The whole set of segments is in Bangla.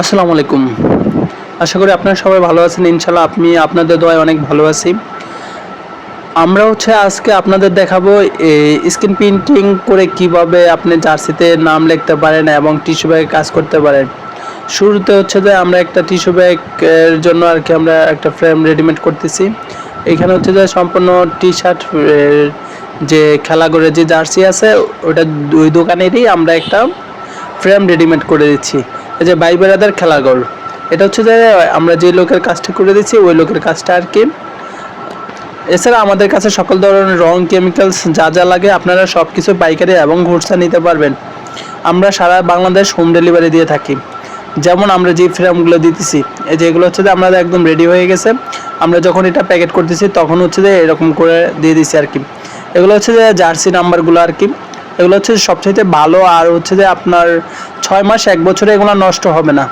আসসালামু আলাইকুম। আশা করি আপনারা সবাই ভালো আছেন ইনশাল্লাহ আপনি আপনাদের দোয়ায় অনেক ভালো আছি। আমরা হচ্ছে আজকে আপনাদের দেখাবো স্ক্রিন প্রিন্টিং করে কীভাবে আপনি জার্সিতে নাম লিখতে পারেন এবং টিস্যু ব্যাগে কাজ করতে পারেন। শুরুতে হচ্ছে যে আমরা একটা টিস্যু ব্যাগের জন্য আর কি আমরা একটা ফ্রেম রেডিমেড করতেছি। এখানে হচ্ছে যে সম্পূর্ণ টি শার্ট যে খেলা করে যে জার্সি আছে, ওটা ওই দোকানেরই আমরা একটা ফ্রেম রেডিমেড করে দিচ্ছি। এই যে ভাই বেড়াদের খেলাঘর এটা হচ্ছে যে আমরা যে লোকের কাজটা করে দিচ্ছি ওই লোকের কাজটা আর কি। এছাড়া আমাদের কাছে সকল ধরনের রং কেমিক্যালস যা যা লাগে আপনারা সব কিছু পাইকারি এবং ঘুরসা নিতে পারবেন। আমরা সারা বাংলাদেশ হোম ডেলিভারি দিয়ে থাকি। যেমন আমরা যে ফ্রেমগুলো দিতেছি, এই যে এগুলো হচ্ছে যে আমাদের একদম রেডি হয়ে গেছে। আমরা যখন এটা প্যাকেট করতেছি, তখন হচ্ছে যে এরকম করে দিয়ে দিছি আর কি। এগুলো হচ্ছে যে জার্সি নাম্বারগুলো আর কি। এগুলো হচ্ছে সবচেয়ে ভালো আর হচ্ছে যে আপনার ছয় মাস, এক বছরে এগুলো নষ্ট হবে না।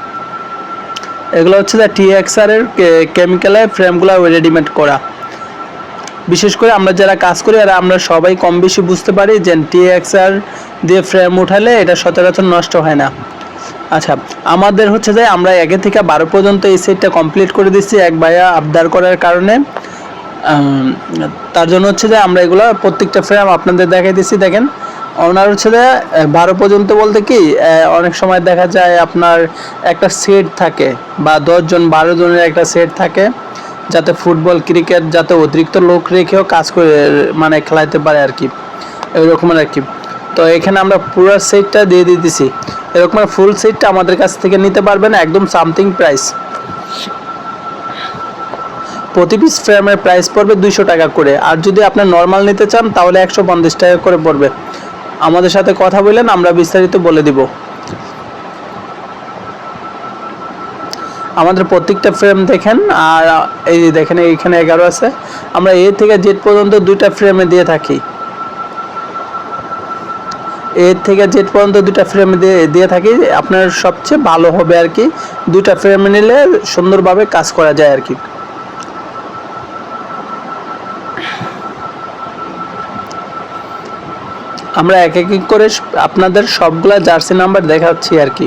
এগুলো হচ্ছে যে টি এক্সআরের কেমিক্যালে ফ্রেমগুলো রেডিমেড করা। বিশেষ করে আমরা যারা কাজ করি আর আমরা সবাই কম বেশি বুঝতে পারি যে টি এক্সআর দিয়ে ফ্রেম উঠালে এটা সচরাচর নষ্ট হয় না। আচ্ছা আমাদের হচ্ছে যে আমরা একে থেকে বারো পর্যন্ত এই সেটটা কমপ্লিট করে দিচ্ছি এক ভাইয়া আবদার করার কারণে। তার জন্য হচ্ছে যে আমরা এগুলো প্রত্যেকটা ফ্রেম আপনাদের দেখাই দিচ্ছি দেখেন ওনার হচ্ছে যে বারো পর্যন্ত বলতে কি অনেক সময় দেখা যায় আপনার একটা সেট থাকে বা দশজন, বারো জনের একটা সেট থাকে, যাতে ফুটবল, ক্রিকেট যাতে অতিরিক্ত লোক রেখেও কাজ করে মানে খেলাইতে পারে আর কি, এরকমের আর কি। তো এখানে আমরা পুরো সেটটা দিয়ে দিতেছি। এরকম ফুল সেটটা আমাদের কাছ থেকে নিতে পারবেন, একদম সামথিং প্রাইস প্রতি পিস ফ্রেমের প্রাইস পড়বে দুইশো টাকা করে। আর যদি আপনি নর্মাল নিতে চান, তাহলে একশো পঞ্চাশ টাকা করে পড়বে। আমাদের সাথে কথা বললেন আমরা বিস্তারিত বলে দিব। আমাদের প্রত্যেকটা ফ্রেম দেখেন, আর এই যে দেখেন, এইখানে এগারো আছে। আমরা এ থেকে জেড পর্যন্ত দুইটা ফ্রেমে দিয়ে থাকি। এর থেকে জেড পর্যন্ত দুইটা ফ্রেম দিয়ে দিয়ে থাকি, আপনার সবচেয়ে ভালো হবে আর কি, দুইটা ফ্রেম নিলে সুন্দরভাবে কাজ করা যায় আর কি। আমরা এক এক করে আপনাদের সবগুলা জার্সি নাম্বার দেখাচ্ছি আর কি।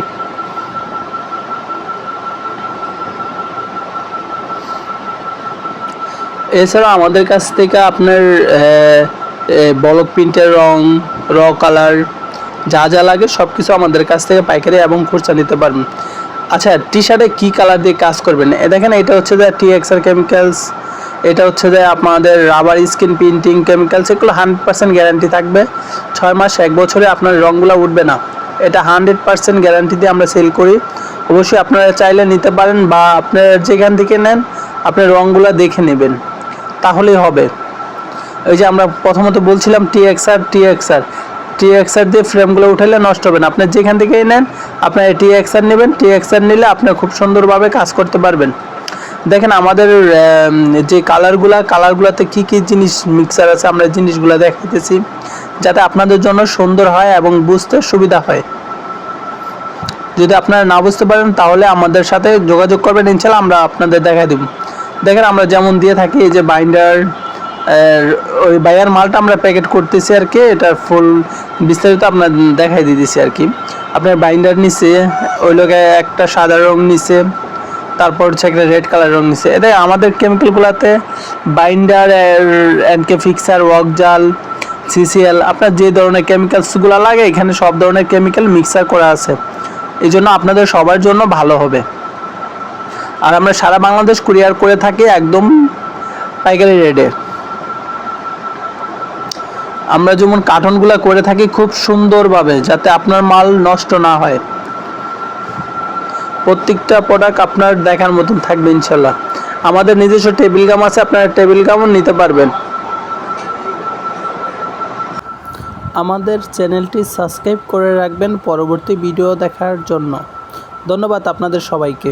এছাড়া আমাদের কাছ থেকে আপনার বলক প্রিন্টের রং, র কালার, যা যা লাগে সব কিছু আমাদের কাছ থেকে পাইকারি এবং খুচরা নিতে পারবেন। আচ্ছা টি শার্টে কী কালার দিয়ে কাজ করবেন? দেখেন, এটা হচ্ছে যে টি এক্সআর কেমিক্যালস এটা হচ্ছে যে আপনাদের রাবার স্কিন প্রিন্টিং কেমিক্যালস এগুলো হান্ড্রেড পার্সেন্ট গ্যারান্টি থাকবে। ছয় মাস, এক বছরে আপনার রঙগুলো উঠবে না। এটা হান্ড্রেড পার্সেন্ট গ্যারান্টি দিয়ে আমরা সেল করি। অবশ্যই আপনারা চাইলে নিতে পারেন বা আপনারা যেখান থেকে নেন, আপনি রঙগুলো দেখে নেবেন। তাহলেই হবে। ওই যে আমরা প্রথমত বলছিলাম T XR T XR T XR দিয়ে ফ্রেমগুলো উঠালে নষ্ট হবে না। আপনি যেখান থেকেই নেন, আপনার টি এক্সআর নেবেন। টি এক্সআর নিলে আপনি খুব সুন্দরভাবে কাজ করতে পারবেন। দেখেন আমাদের যে কালারগুলা কালারগুলোতে কি কি জিনিস মিক্সার আছে, আমরা জিনিসগুলো দেখাইতেছি, যাতে আপনাদের জন্য সুন্দর হয় এবং বুঝতে সুবিধা হয়। যদি আপনারা না বুঝতে পারেন, তাহলে আমাদের সাথে যোগাযোগ করবেন ইনশাল্লাহ আমরা আপনাদের দেখাই দেব। দেখেন আমরা যেমন দিয়ে থাকি, এই যে বাইন্ডার ওই বাইয়ার মালটা আমরা প্যাকেট করতেছি আর কি, এটার ফুল বিস্তারিত আপনার দেখাই দিতেছি আর কি। আপনার বাইন্ডার নিচে, ওই লোকে একটা সাদা রং নিচে তারপর হচ্ছে একটা রেড কালার রং নিচে এটা আমাদের কেমিক্যালগুলোতে বাইন্ডার এনকে ফিক্সার ওয়াক জাল সিসিএল আপনার যে ধরনের কেমিক্যালসগুলো লাগে, এখানে সব ধরনের কেমিক্যাল মিক্সার করা আছে। এই জন্য আপনাদের সবার জন্য ভালো হবে। আর আমরা সারা বাংলাদেশ কুরিয়ার করে থাকি একদম পাইকারি রেটে আমরা যেমন কার্টনগুলো করে থাকি খুব সুন্দরভাবে, যাতে আপনার মাল নষ্ট না হয়। প্রত্যেকটা প্রোডাক্ট আপনার দেখার মতন থাকবে ইনশাল্লাহ। আমাদের নিজস্ব টেবিল গাম আছে, আপনারা টেবিল গামও নিতে পারবেন। আমাদের চ্যানেলটি সাবস্ক্রাইব করে রাখবেন পরবর্তী ভিডিও দেখার জন্য। ধন্যবাদ আপনাদের সবাইকে।